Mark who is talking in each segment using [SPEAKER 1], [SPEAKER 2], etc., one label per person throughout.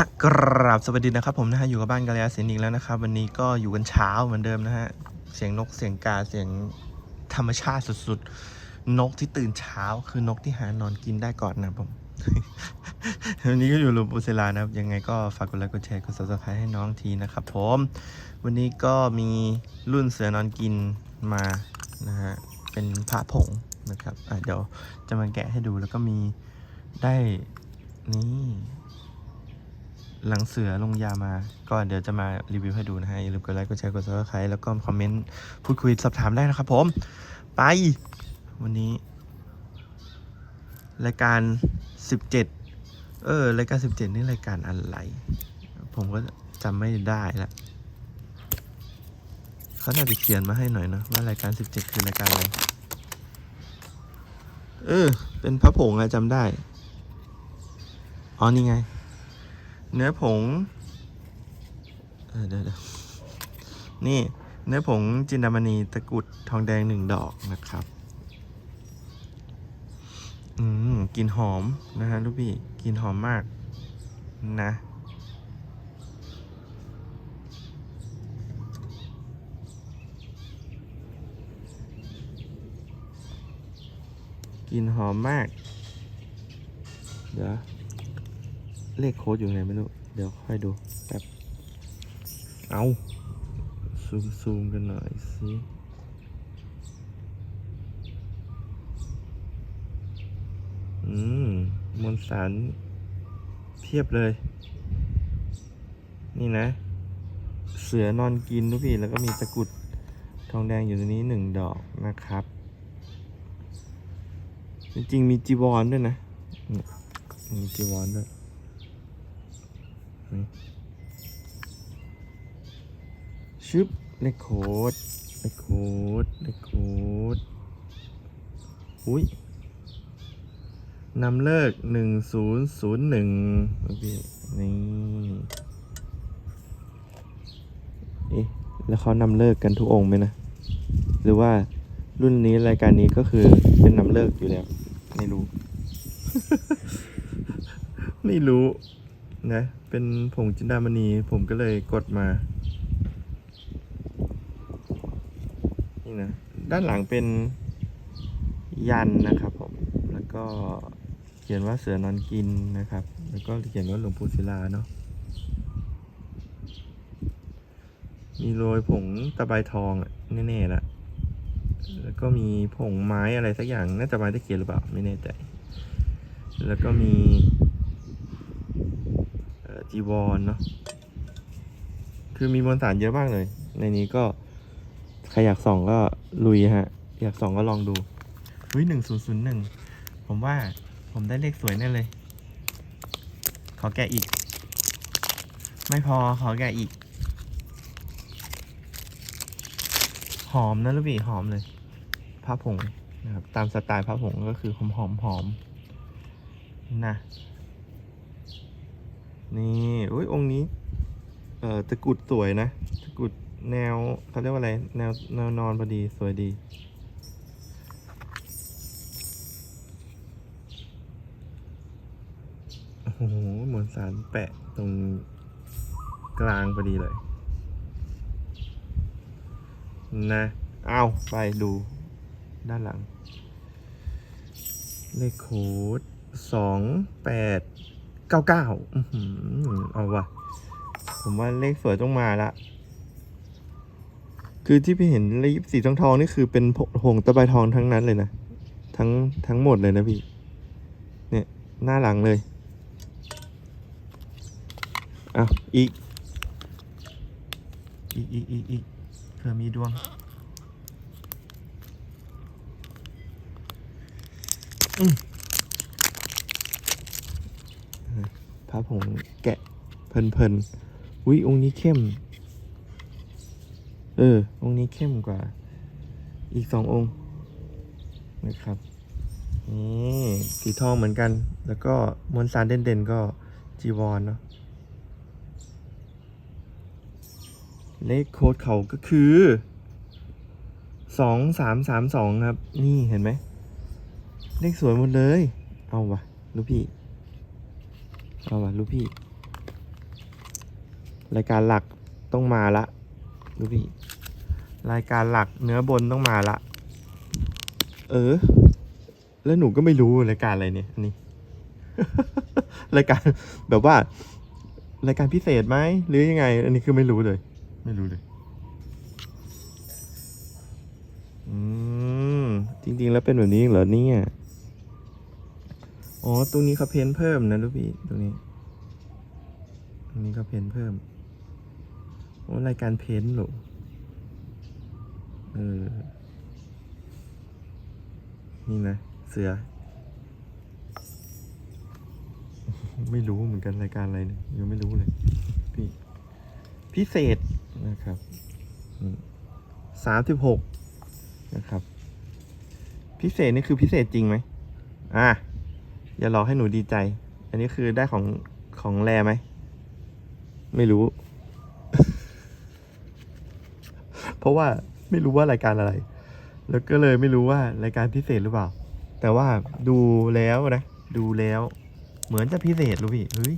[SPEAKER 1] อะกราบสวัสดีนะครับผมนะฮะอยู่กับบ้านกาลยาเสียงอีกแล้วนะครับ วันนี้ก็อยู่กันเช้าเหมือนเดิมนะฮะเสียงนกเสียงกาเสียงธรรมชาติสุดๆ นกที่ตื่นเช้าคือนกที่หานอนกินได้ก่อนนะผม วันนี้ก็อยู่ลูปูเซลานะครับ ยังไงก็ฝากกดไลค์กดแชร์กด subscribe ให้น้องทีนะครับผม วันนี้ก็มีรุ่นเสือนอนกินมานะฮะเป็นพระผงนะครับอะเดี๋ยวจะมาแกะให้ดูแล้วก็มีได้นี่ หลังเสือลงยามา ก็เดี๋ยวจะมารีวิวให้ดูนะฮะ อย่าลืมกดไลค์ กดแชร์ กดซับสไครต์แล้วก็คอมเมนต์พูดคุยสอบถามได้นะครับผม ไป วันนี้ รายการ 17 เออ รายการ 17 นี่รายการอะไร ผมก็จำไม่ได้ละเขาน่าจะเขียนมาให้หน่อยเนะว่ารายการ 17 คือรายการอะไร เออ เป็นพระผงอะจำได้ อ๋อ นี่ไง เนื้อผงเดี๋ยวเดี๋ยวนี่เนื้อผงจินดามณีตะกรุดทองแดงหนึ่งดอกนะครับ อืมกลินหอมนะฮะลูกพี่กลินหอมมากนะกลินหอมมาก เดี๋ยว เลขโค้ดอยู่ไหนไม่รู้ เดี๋ยวค่อยดูแป๊บ เอาซูมซูมกันหน่อยสิอืมมวลสารเพียบเลย นี่นะ เสือนอนกินทุกพี่ แล้วก็มีตะกรุดทองแดงอยู่ในนี้หนึ่งดอกนะครับ จริงๆมีจีวรด้วยนะ มีจีวรด้วย ชึบเลขโคดเลขโคดเลขโคดอุ้ยนำเลิกหนึ่งศูนย์ศูนย์หนึ่งโอเคนี่เอ๊ะแล้วเขานำเลิกกันทุกองค์ไหมนะ หรือว่ารุ่นนี้รายการนี้ก็คือเป็นนำเลิกอยู่แล้ว ไม่รู้ ไม่รู้ นะ เป็นผงจินดามณี ผมก็เลยกดมา นี่นะ ด้านหลังเป็นยันนะครับผม แล้วก็เขียนว่าเสือนอนกินนะครับ แล้วก็เขียนว่าหลวงปู่ศิลาเนาะ มีโรยผงตะไบทองแน่ๆละแล้วก็มีผงไม้อะไรสักอย่าง น่าจะไม้ตะเคียนหรือเปล่า ไม่แน่ใจ แล้วก็มี จีวรเนาะคือมีมวลสารเยอะมากเลย ในนี้ก็ใครอยากส่องก็ลุยฮะ อยากส่องก็ลองดูเฮ้ยหนึ่งศูนย์ศูนย์หนึ่งผมว่าผมได้เลขสวยแน่เลย ขอแกะอีก ไม่พอขอแกะอีก หอมนะลูกพี่หอมเลยผ้าผงนะครับตามสไตล์ผ้าผงก็คือหอมหอมหอมนะ นี่อุ้ยองค์นี้ เอ่อตะกุดสวยนะ ตะกุดแนวเขาเรียกว่าอะไร แนวแนวนอนพอดีสวยดี โอ้โหเหมวลสารแปะตรงกลางพอดีเลย นะเอาไปดูด้านหลัง เลขโค้ดสองแปด เก้าเก้าเอาวะผมว่าเลขสวยต้องมาละ คือที่พี่เห็นเลขสีทองทองนี่คือเป็นหงตะไบทองทั้งนั้นเลยนะ ทั้งทั้งหมดเลยนะพี่ เนี่ย หน้าหลังเลยอะอีก อีกอีกอีกอีกเผื่อมีดวงอืม พระผงแกะเพลินๆอุ้ยองค์นี้เข้ม เออ องค์นี้เข้มกว่า อีกสององค์นะครับนี่สีทองเหมือนกัน แล้วก็มวลสารเด่นๆ ก็จีวรเนาะเลขโค้ดเขาก็คือสองสามสามสองครับ นี่เห็นไหม เลขสวยหมดเลย เอาวะลูกพี่ เอาวะลูกพี่ รายการหลักต้องมาละดูพี่ รายการหลักเนื้อบนต้องมาละ เออ แล้วหนูก็ไม่รู้รายการอะไรเนี่ยอันนี้ รายการแบบว่า รายการพิเศษไหมหรือยังไง อันนี้คือไม่รู้เลย ไม่รู้เลยอืมจริง ๆ แล้วเป็นแบบนี้เหรอเนี่ย อ๋อ ตรงนี้เขาเพ้นเพิ่มนะลูกพี่ ตรงนี้ ตรงนี้เขาเพ้นเพิ่ม โอ้รายการเพ้นหรอเออ นี่นะ เสือ ไม่รู้เหมือนกันรายการอะไรเนี่ยยังไม่รู้เลย พี่ พิเศษนะครับสามสิบหกนะครับ พิเศษนี่คือพิเศษจริงไหม อะ อย่ารอให้หนูดีใจ อันนี้คือได้ของของแรไหม ไม่รู้ เพราะว่าไม่รู้ว่ารายการอะไร แล้วก็เลยไม่รู้ว่ารายการพิเศษหรือเปล่า แต่ว่าดูแล้วนะ ดูแล้ว เหมือนจะพิเศษรู้พี่ เฮ้ย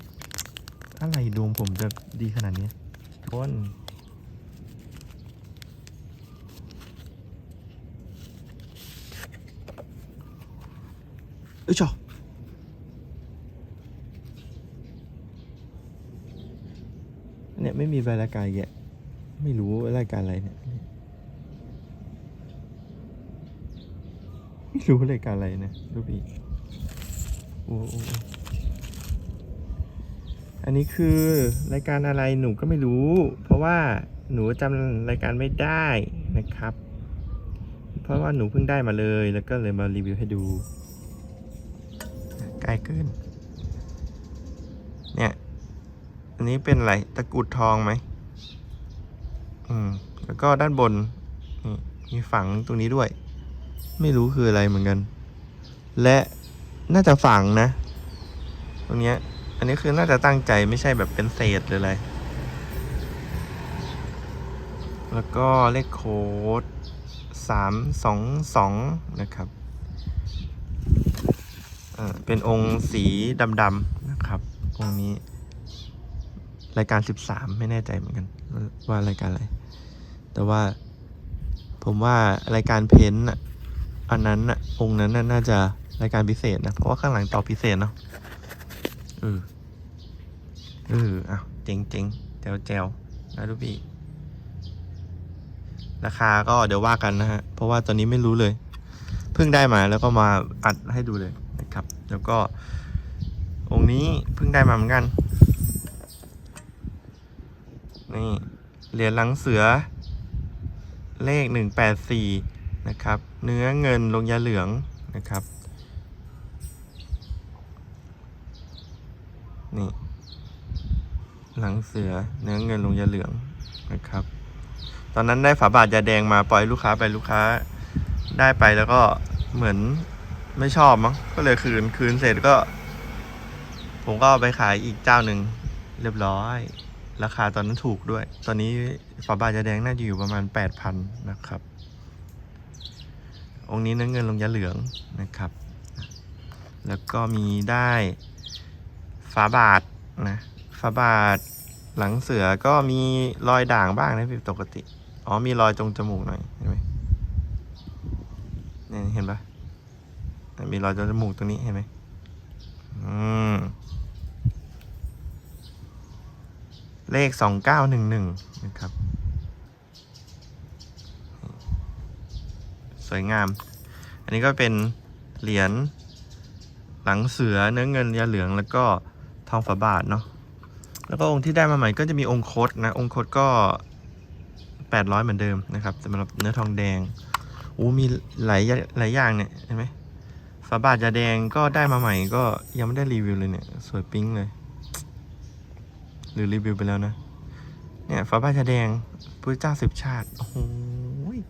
[SPEAKER 1] อะไรดวงผมจะดีขนาดนี้ต้นเอ้ยจอ เนี่ยไม่มีรายการแกะไม่รู้รายการอะไรเนี่ยไม่รู้รายการอะไรนะรูปอีกโอ้โอ้โอ้อันนี้คือรายการอะไรหนูก็ไม่รู้ เพราะว่าหนูจำรายการไม่ได้นะครับ เพราะว่าหนูเพิ่งได้มาเลย แล้วก็เลยมารีวิวให้ดูใกล้ขึ้นย อันนี้เป็นอะไรตะกรุดทองไหมอืม แล้วก็ด้านบนนี่มีฝังตรงนี้ด้วย ไม่รู้คืออะไรเหมือนกัน และน่าจะฝังนะ ตรงเนี้ย อันนี้คือน่าจะตั้งใจไม่ใช่แบบเป็นเศษหรืออะไร แล้วก็เลขโค้ดสามสองสองนะครับอ่าเป็นองค์สีดำๆนะครับองค์นี้ รายการสิบสามไม่แน่ใจเหมือนกัน ว่ารายการอะไร แต่ว่าผมว่ารายการเพ้นท์น่ะอันนั้นน่ะองค์นั้นน่าจะรายการพิเศษนะ เพราะว่าข้างหลังต่อพิเศษเนาะเออเอออ้าวเจ๋งเจ๋งแจวแจวนะลูกพี่ราคาก็เดี๋ยวว่ากันนะฮะ เพราะว่าตอนนี้ไม่รู้เลย เพิ่งได้มาแล้วก็มาอัดให้ดูเลยนะครับ แล้วก็องค์นี้เพิ่งได้มาเหมือนกัน นี่เหรียญหลังเสือ เลขหนึ่งแปดสี่นะครับ เนื้อเงินลงยาเหลืองนะครับ นี่ หลังเสือเนื้อเงินลงยาเหลืองนะครับ ตอนนั้นได้ฝาบาทยาแดงมาปล่อยลูกค้าไปลูกค้าได้ไปแล้วก็เหมือนไม่ชอบมั้งก็เลยคืนคืนเสร็จก็ ผมก็เอาไปขายอีกเจ้าหนึ่งเรียบร้อย ราคาตอนนั้นถูกด้วย ตอนนี้ฝาบาทยาแดงน่าจะอยู่ประมาณแปดพันนะครับ องค์นี้เนื้อเงินลงยาเหลืองนะครับ แล้วก็มีได้ฝาบาทนะฝาบาทหลังเสือก็มีรอยด่างบ้างนะพี่ปกติ อ๋อมีรอยตรงจมูกหน่อยเห็นไหมเนี่ยเห็นปะมีรอยตรงจมูกตรงนี้เห็นไหมอืม เลขสองเก้าหนึ่งหนึ่งนะครับ สวยงาม อันนี้ก็เป็นเหรียญหลังเสือเนื้อเงินยาเหลืองแล้วก็ทองฝาบาทเนาะแล้วก็องค์ที่ได้มาใหม่ก็จะมีองค์โคดนะ องค์โคดก็แปดร้อยเหมือนเดิมนะครับสำหรับเนื้อทองแดงโอ้มีหลายหลายอย่างเนี่ยเห็นไหมฝาบาทยาแดงก็ได้มาใหม่ก็ยังไม่ได้รีวิวเลยเนี่ย สวยปิ๊งเลย หรือรีวิวไปแล้วนะ เนี่ยฝาบาทยาแดงพระเจ้าสิบชาติ โอ้โห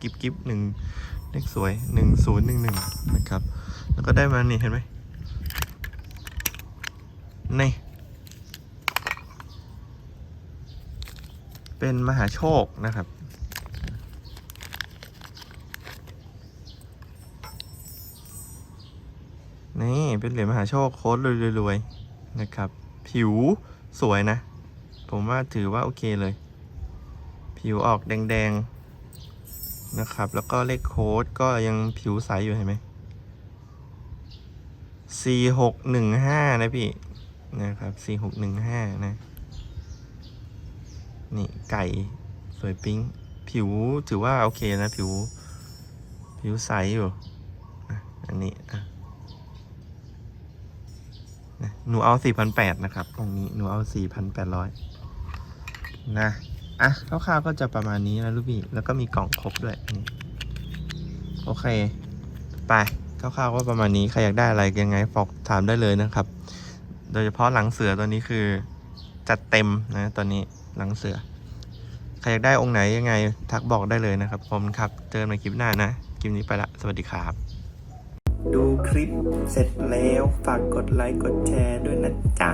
[SPEAKER 1] กิบกิบหนึ่งเลขสวยหนึ่งศูนย์หนึ่งหนึ่งนะครับ แล้วก็ได้มานี่เห็นไหมนี่ เป็นมหาโชคนะครับนี่เป็นเหรียญมหาโชคโค้ดรวยๆนะครับ ผิวสวยนะ ผมว่าถือว่าโอเคเลย ผิวออกแดงๆ นะครับ แล้วก็เลขโค้ดก็ยังผิวใสอยู่เห็นไหม C หกหนึ่งห้านะพี่ นะครับ C หกหนึ่งห้านะ นี่ไก่สวยปิ๊งผิวถือว่าโอเคนะ ผิว ผิวใสอยู่อันนี้อะหนูเอาสี่พันะครับ ตรงนี้ หนูเอาสี่พั นะอะคร่าวๆก็จะประมาณนี้นะลูกพี่แล้วก็มีกล่องครบด้วยนี่โอเค ไปคร่าวๆก็ประมาณนี้ใครอยากได้อะไรยังไงฟอกถามได้เลยนะครับ โดยเฉพาะหลังเสือตัวนี้คือจัดเต็มนะตอนนี้หลังเสือใครอยากได้องค์ไหนยังไงทักบอกได้เลยนะครับผมครับเจอกันใหม่คลิปหน้านะคลิปนี้ไปละสวัสดีครับ ดูคลิปเสร็จแล้วฝากกดไลค์กดแชร์ด้วยนะจ๊ะ